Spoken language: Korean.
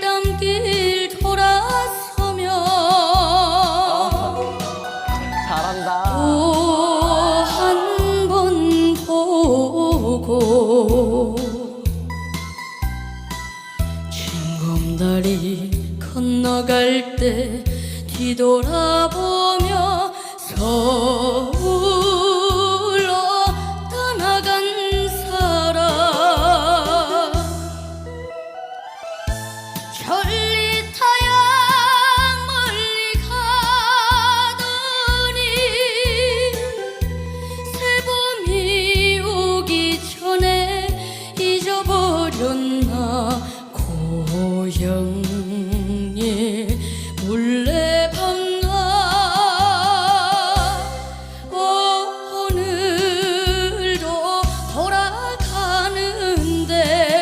돌담길 돌아서면 잘한다. 또 한 번 보고 징검다리 건너갈 때 뒤돌아보 천리타양 멀리 가더니 새봄이 오기 전에 잊어버렸나 고향